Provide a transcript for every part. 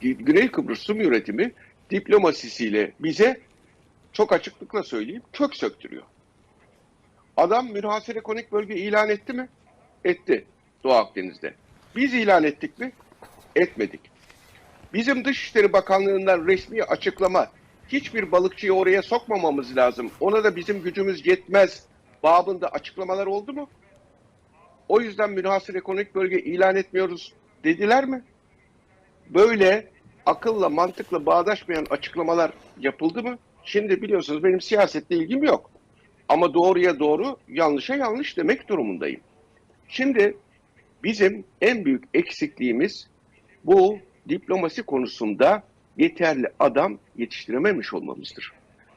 Güney Kıbrıs Rum yönetimi diplomasisiyle bize çok açıklıkla söyleyeyim kök söktürüyor. Adam münhasır ekonomik bölge ilan etti mi? Etti Doğu Akdeniz'de. Biz ilan ettik mi? Etmedik. Bizim Dışişleri Bakanlığı'ndan resmi açıklama hiçbir balıkçıyı oraya sokmamamız lazım. Ona da bizim gücümüz yetmez babında açıklamalar oldu mu? O yüzden münhasır ekonomik bölge ilan etmiyoruz dediler mi? Böyle akılla mantıkla bağdaşmayan açıklamalar yapıldı mı? Şimdi biliyorsunuz benim siyasetle ilgim yok. Ama doğruya doğru, yanlışa yanlış demek durumundayım. Şimdi bizim en büyük eksikliğimiz bu diplomasi konusunda yeterli adam yetiştirememiş olmamızdır.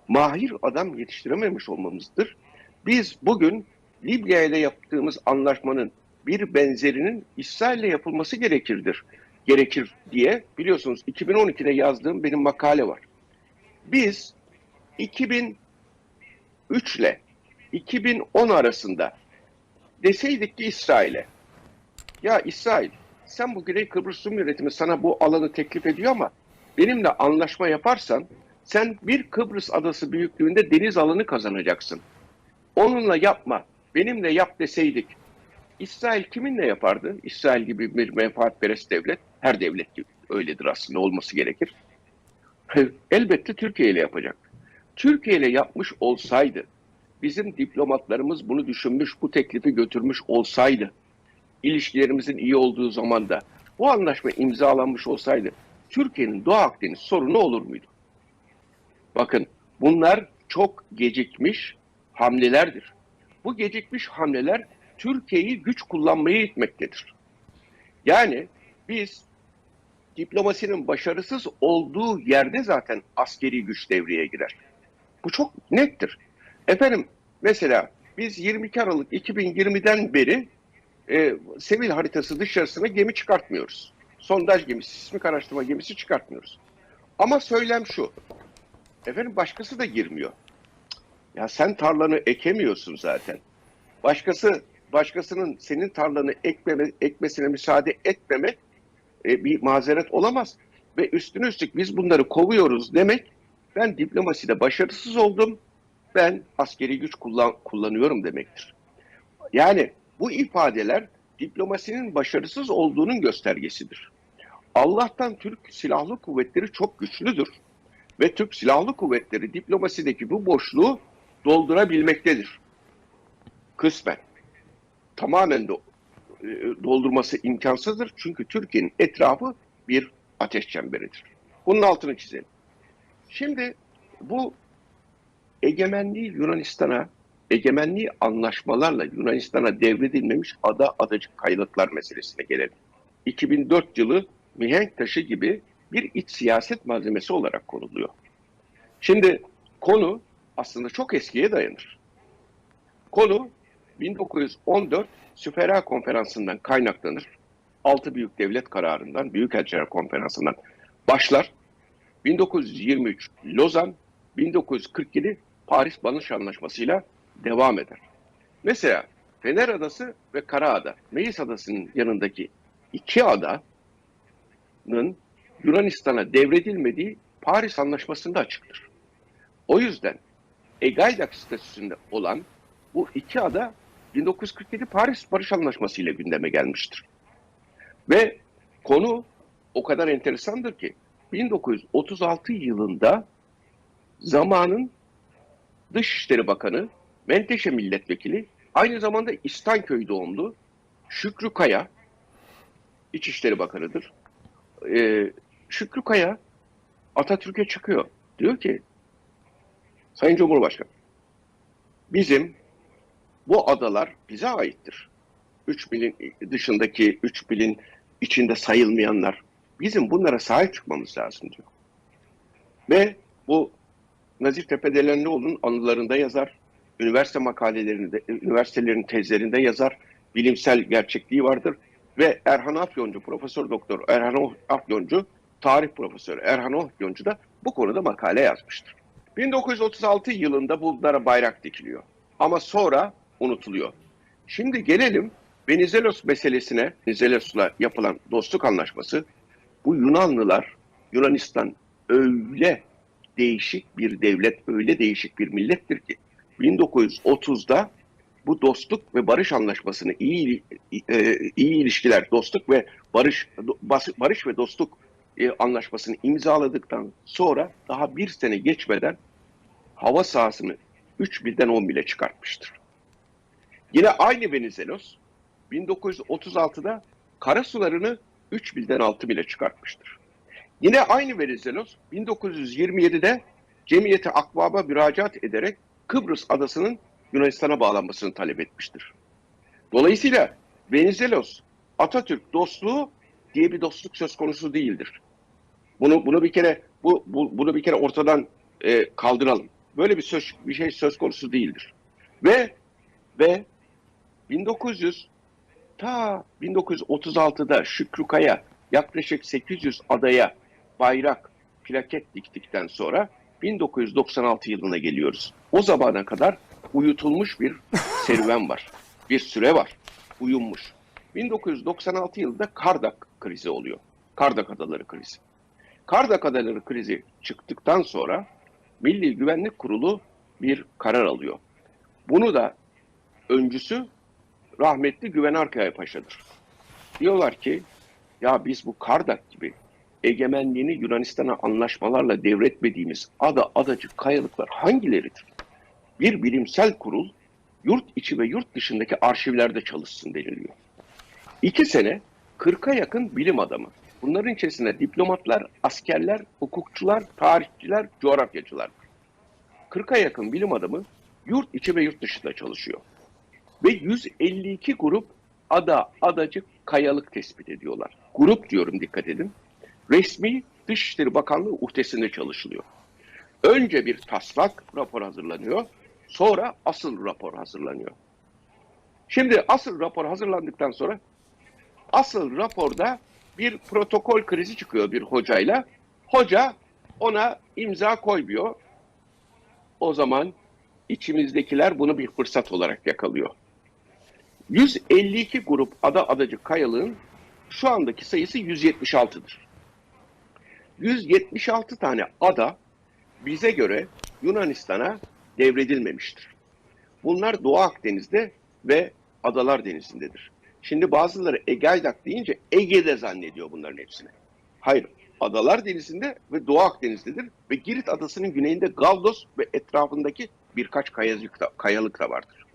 Mahir adam yetiştirememiş olmamızdır. Biz bugün Libya ile yaptığımız anlaşmanın bir benzerinin İsrail ile yapılması gerekirdir. Gerekir diye biliyorsunuz 2012'de yazdığım benim makale var. Biz 2003 ile 2010 arasında deseydik ki İsrail'e ya İsrail sen bu Güney Kıbrıs Rum yönetimi sana bu alanı teklif ediyor ama benimle anlaşma yaparsan sen bir Kıbrıs adası büyüklüğünde deniz alanı kazanacaksın. Onunla yapma, benimle yap deseydik. İsrail kiminle yapardı? İsrail gibi bir menfaatperest devlet, her devlet gibi öyledir aslında olması gerekir. Elbette Türkiye ile yapacak. Türkiye ile yapmış olsaydı, bizim diplomatlarımız bunu düşünmüş, bu teklifi götürmüş olsaydı, ilişkilerimizin iyi olduğu zamanda bu anlaşma imzalanmış olsaydı, Türkiye'nin Doğu Akdeniz sorunu olur muydu? Bakın bunlar çok gecikmiş hamlelerdir. Bu gecikmiş hamleler Türkiye'yi güç kullanmaya itmektedir. Yani biz diplomasinin başarısız olduğu yerde zaten askeri güç devreye girer. Bu çok nettir. Efendim mesela biz 22 Aralık 2020'den beri e, Sevil haritası dışarısına gemi çıkartmıyoruz. Sondaj gemisi, sismik araştırma gemisi çıkartmıyoruz. Ama söylem şu. Efendim başkası da girmiyor. Ya sen tarlanı ekemiyorsun zaten. Başkası başkasının senin tarlanı ekmeme, ekmesine müsaade etmemek e, bir mazeret olamaz. Ve üstüne üstlük biz bunları kovuyoruz demek ben diplomaside başarısız oldum. Ben askeri güç kullan, kullanıyorum demektir. Yani bu ifadeler diplomasinin başarısız olduğunun göstergesidir. Allah'tan Türk Silahlı Kuvvetleri çok güçlüdür. Ve Türk Silahlı Kuvvetleri diplomasideki bu boşluğu doldurabilmektedir. Kısmen. Tamamen de doldurması imkansızdır. Çünkü Türkiye'nin etrafı bir ateş çemberidir. Bunun altını çizelim. Şimdi bu egemenliği Yunanistan'a, egemenliği anlaşmalarla Yunanistan'a devredilmemiş ada adacık kaylıklar meselesine gelelim. 2004 yılı mihenk taşı gibi bir iç siyaset malzemesi olarak konuluyor. Şimdi konu aslında çok eskiye dayanır. Konu 1914 Süfera Konferansı'ndan kaynaklanır. Altı büyük devlet kararından, Büyükelçiler Konferansı'ndan başlar. 1923 Lozan, 1947 Paris Barış Anlaşması'yla devam eder. Mesela Fener Adası ve Karaada, Meis Adası'nın yanındaki iki adanın Yunanistan'a devredilmediği Paris Anlaşması'nda açıktır. O yüzden Egaidak statüsünde olan bu iki ada 1947 Paris Barış Anlaşması ile gündeme gelmiştir. Ve konu o kadar enteresandır ki 1936 yılında zamanın Dışişleri Bakanı, Menteşe Milletvekili, aynı zamanda İstanköy doğumlu Şükrü Kaya, İçişleri Bakanı'dır. Ee, Şükrü Kaya Atatürk'e çıkıyor. Diyor ki, Sayın Cumhurbaşkanı, bizim bu adalar bize aittir. Üç bilin dışındaki üç bilin içinde sayılmayanlar bizim bunlara sahip çıkmamız lazım diyor. Ve bu Nazif Tepedelenlioğlu'nun anılarında yazar, üniversite makalelerinde, üniversitelerin tezlerinde yazar, bilimsel gerçekliği vardır. Ve Erhan Afyoncu, Profesör Doktor Erhan Afyoncu, tarih profesörü Erhan Afyoncu da bu konuda makale yazmıştır. 1936 yılında bunlara bayrak dikiliyor. Ama sonra unutuluyor. Şimdi gelelim Venizelos meselesine, Venizelos'la yapılan dostluk anlaşması. Bu Yunanlılar Yunanistan öyle değişik bir devlet, öyle değişik bir millettir ki 1930'da bu dostluk ve barış anlaşmasını iyi e, iyi ilişkiler, dostluk ve barış barış ve dostluk e, anlaşmasını imzaladıktan sonra daha bir sene geçmeden hava sahasını 3 milden 10 bile çıkartmıştır. Yine aynı Venizelos 1936'da kara sularını 3 milden 6 bile çıkartmıştır. Yine aynı Venizelos 1927'de Cemiyeti Akbab'a müracaat ederek Kıbrıs adasının Yunanistan'a bağlanmasını talep etmiştir. Dolayısıyla Venizelos Atatürk dostluğu diye bir dostluk söz konusu değildir. Bunu bunu bir kere bu, bu bunu bir kere ortadan e, kaldıralım. Böyle bir söz bir şey söz konusu değildir. Ve ve 1900 ta 1936'da Şükrü Kaya yaklaşık 800 adaya bayrak, plaket diktikten sonra 1996 yılına geliyoruz. O zamana kadar uyutulmuş bir serüven var. Bir süre var. Uyunmuş. 1996 yılında Kardak krizi oluyor. Kardak Adaları krizi. Kardak Adaları krizi çıktıktan sonra Milli Güvenlik Kurulu bir karar alıyor. Bunu da öncüsü rahmetli Güven Arkaya Paşa'dır. Diyorlar ki ya biz bu Kardak gibi egemenliğini Yunanistan'a anlaşmalarla devretmediğimiz ada adacık kayalıklar hangileridir? Bir bilimsel kurul yurt içi ve yurt dışındaki arşivlerde çalışsın deniliyor. İki sene 40'a yakın bilim adamı. Bunların içerisinde diplomatlar, askerler, hukukçular, tarihçiler, coğrafyacılar. 40'a yakın bilim adamı yurt içi ve yurt dışında çalışıyor. Ve 152 grup ada, adacık, kayalık tespit ediyorlar. Grup diyorum dikkat edin. Resmi Dışişleri Bakanlığı uhdesinde çalışılıyor. Önce bir taslak rapor hazırlanıyor. Sonra asıl rapor hazırlanıyor. Şimdi asıl rapor hazırlandıktan sonra asıl raporda bir protokol krizi çıkıyor bir hocayla. Hoca ona imza koymuyor. O zaman içimizdekiler bunu bir fırsat olarak yakalıyor. 152 grup ada adacık kayalığın şu andaki sayısı 176'dır. 176 tane ada bize göre Yunanistan'a devredilmemiştir. Bunlar Doğu Akdeniz'de ve Adalar Denizi'ndedir. Şimdi bazıları Egeydak deyince Ege'de zannediyor bunların hepsini. Hayır, Adalar Denizi'nde ve Doğu Akdeniz'dedir ve Girit Adası'nın güneyinde Galdos ve etrafındaki birkaç kayalık da, kayalık da vardır.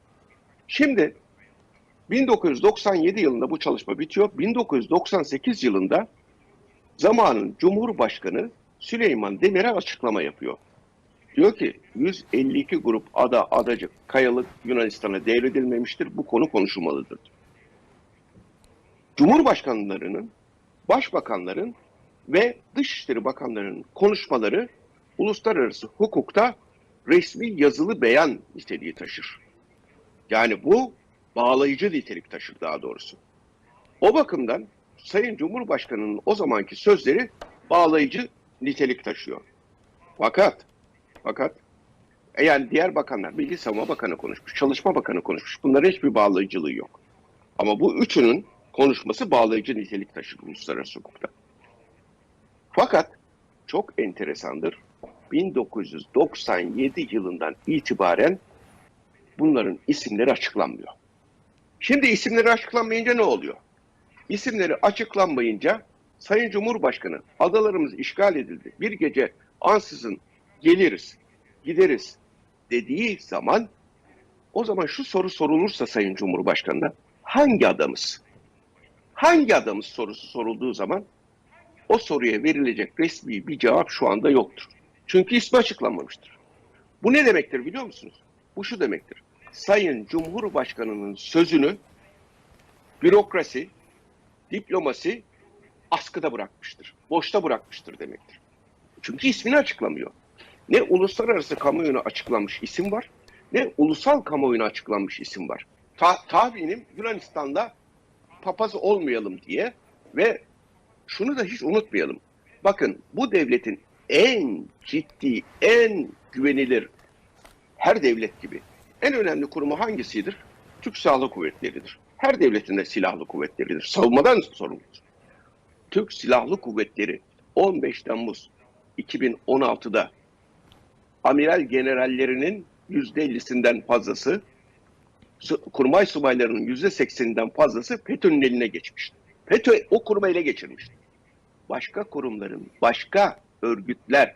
Şimdi 1997 yılında bu çalışma bitiyor. 1998 yılında zamanın Cumhurbaşkanı Süleyman Demirel açıklama yapıyor. Diyor ki 152 grup ada, adacık, kayalık Yunanistan'a devredilmemiştir. Bu konu konuşulmalıdır. Cumhurbaşkanlarının, başbakanların ve Dışişleri Bakanlarının konuşmaları uluslararası hukukta resmi yazılı beyan niteliği taşır. Yani bu bağlayıcı nitelik taşır daha doğrusu. O bakımdan Sayın Cumhurbaşkanı'nın o zamanki sözleri bağlayıcı nitelik taşıyor. Fakat fakat e yani diğer bakanlar, Milli Savunma Bakanı konuşmuş, Çalışma Bakanı konuşmuş. Bunların hiçbir bağlayıcılığı yok. Ama bu üçünün konuşması bağlayıcı nitelik taşır uluslararası hukukta. Fakat çok enteresandır. 1997 yılından itibaren bunların isimleri açıklanmıyor. Şimdi isimleri açıklanmayınca ne oluyor? İsimleri açıklanmayınca Sayın Cumhurbaşkanı adalarımız işgal edildi. Bir gece ansızın geliriz, gideriz dediği zaman o zaman şu soru sorulursa Sayın Cumhurbaşkanı'na hangi adamız? Hangi adamız sorusu sorulduğu zaman o soruya verilecek resmi bir cevap şu anda yoktur. Çünkü ismi açıklanmamıştır. Bu ne demektir biliyor musunuz? Bu şu demektir. Sayın Cumhurbaşkanı'nın sözünü bürokrasi, diplomasi askıda bırakmıştır. Boşta bırakmıştır demektir. Çünkü ismini açıklamıyor. Ne uluslararası kamuoyuna açıklanmış isim var, ne ulusal kamuoyuna açıklanmış isim var. Ta tahminim Yunanistan'da papaz olmayalım diye ve şunu da hiç unutmayalım. Bakın bu devletin en ciddi, en güvenilir her devlet gibi en önemli kurumu hangisidir? Türk Silahlı Kuvvetleri'dir. Her devletin de silahlı kuvvetleridir. Savunmadan sorumludur. Türk Silahlı Kuvvetleri 15 Temmuz 2016'da amiral generallerinin %50'sinden fazlası, kurmay subaylarının %80'inden fazlası FETÖ'nün eline geçmişti. FETÖ o kurumu ele geçirmişti. Başka kurumların, başka örgütler,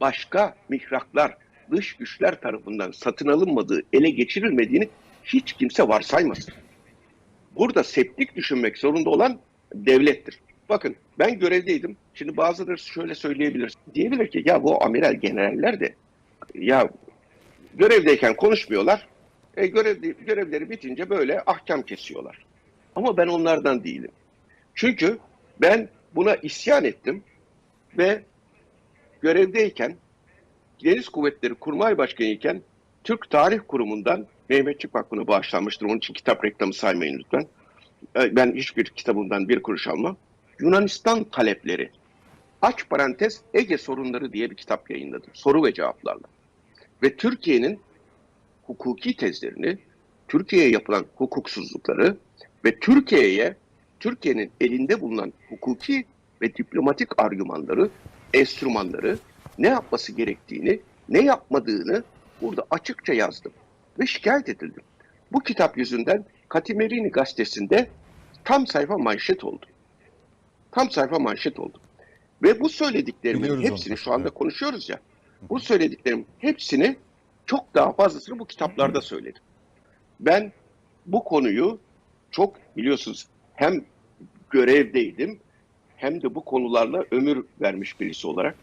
başka mihraklar, dış güçler tarafından satın alınmadığı, ele geçirilmediğini hiç kimse varsaymasın. Burada septik düşünmek zorunda olan devlettir. Bakın ben görevdeydim. Şimdi bazıları şöyle söyleyebilir. Diyebilir ki ya bu amiral generaller de ya görevdeyken konuşmuyorlar. E, görev, görevleri bitince böyle ahkam kesiyorlar. Ama ben onlardan değilim. Çünkü ben buna isyan ettim ve görevdeyken Deniz Kuvvetleri Kurmay Başkanı iken Türk Tarih Kurumu'ndan Mehmetçik Vakfı'na bağışlanmıştır. Onun için kitap reklamı saymayın lütfen. E, Ben hiçbir kitabından bir kuruş almam. Yunanistan talepleri. Aç parantez Ege sorunları diye bir kitap yayınladı. Soru ve cevaplarla. Ve Türkiye'nin hukuki tezlerini, Türkiye'ye yapılan hukuksuzlukları ve Türkiye'ye Türkiye'nin elinde bulunan hukuki ve diplomatik argümanları, enstrümanları ne yapması gerektiğini, ne yapmadığını burada açıkça yazdım ve şikayet edildim. Bu kitap yüzünden Katimerini gazetesinde tam sayfa manşet oldu. Tam sayfa manşet oldu. Ve bu söylediklerimin Biliyoruz hepsini onu. şu anda Evet. konuşuyoruz ya. Bu söylediklerim hepsini çok daha fazlasını bu kitaplarda söyledim. Ben bu konuyu çok biliyorsunuz hem görevdeydim hem de bu konularla ömür vermiş birisi olarak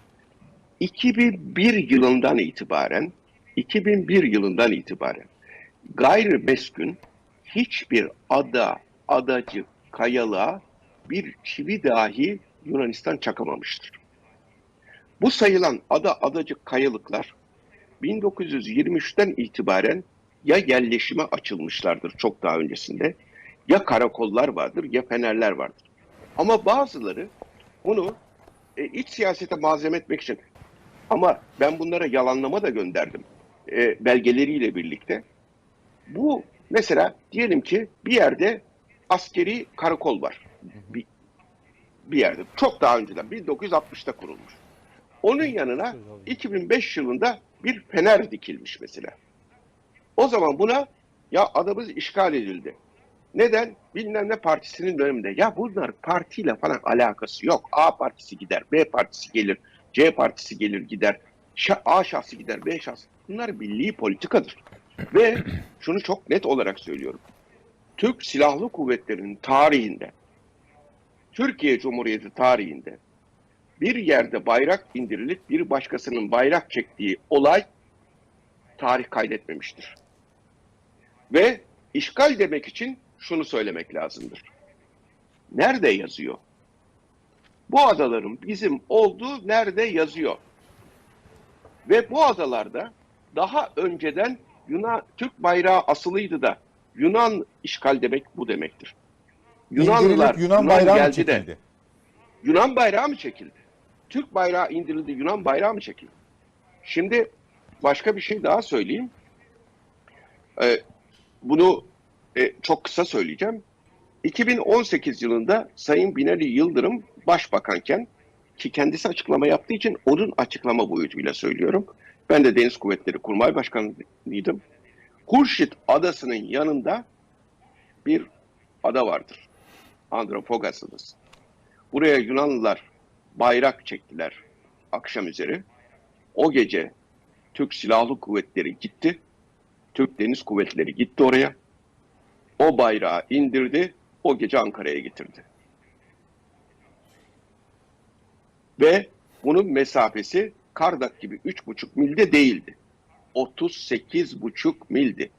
2001 yılından itibaren 2001 yılından itibaren gayrimeskün hiçbir ada, adacı, kayalığa bir çivi dahi Yunanistan çakamamıştır. Bu sayılan ada, adacık kayalıklar 1923'ten itibaren ya yerleşime açılmışlardır çok daha öncesinde ya karakollar vardır ya fenerler vardır. Ama bazıları bunu e, iç siyasete malzeme etmek için ama ben bunlara yalanlama da gönderdim e, belgeleriyle birlikte. Bu mesela diyelim ki bir yerde askeri karakol var. Bir, bir yerde. Çok daha önceden 1960'ta kurulmuş. Onun yanına 2005 yılında bir fener dikilmiş mesela. O zaman buna ya adamız işgal edildi. Neden? Bilmem ne partisinin döneminde. Ya bunlar partiyle falan alakası yok. A partisi gider, B partisi gelir, C partisi gelir gider. A şahsı gider, B şahsı. Bunlar milli politikadır. Ve şunu çok net olarak söylüyorum. Türk Silahlı Kuvvetleri'nin tarihinde, Türkiye Cumhuriyeti tarihinde bir yerde bayrak indirilip bir başkasının bayrak çektiği olay tarih kaydetmemiştir. Ve işgal demek için şunu söylemek lazımdır. Nerede yazıyor? Bu adaların bizim olduğu nerede yazıyor? Ve bu adalarda daha önceden Yunan Türk bayrağı asılıydı da Yunan işgal demek bu demektir. Yunanlılar İndirilip Yunan bayrağı mı geldi de çekildi? Yunan bayrağı mı çekildi? Türk bayrağı indirildi, Yunan bayrağı mı çekildi? Şimdi başka bir şey daha söyleyeyim. Ee, bunu e, çok kısa söyleyeceğim. 2018 yılında Sayın Binali Yıldırım başbakanken ki kendisi açıklama yaptığı için onun açıklama boyutuyla söylüyorum. Ben de Deniz Kuvvetleri Kurmay Başkanıydım. Hurşit Adası'nın yanında bir ada vardır. Andropogas Adası. Buraya Yunanlılar bayrak çektiler akşam üzeri. O gece Türk Silahlı Kuvvetleri gitti. Türk Deniz Kuvvetleri gitti oraya. O bayrağı indirdi. O gece Ankara'ya getirdi. Ve bunun mesafesi Kardak gibi 3,5 milde değildi. 38,5 mildi.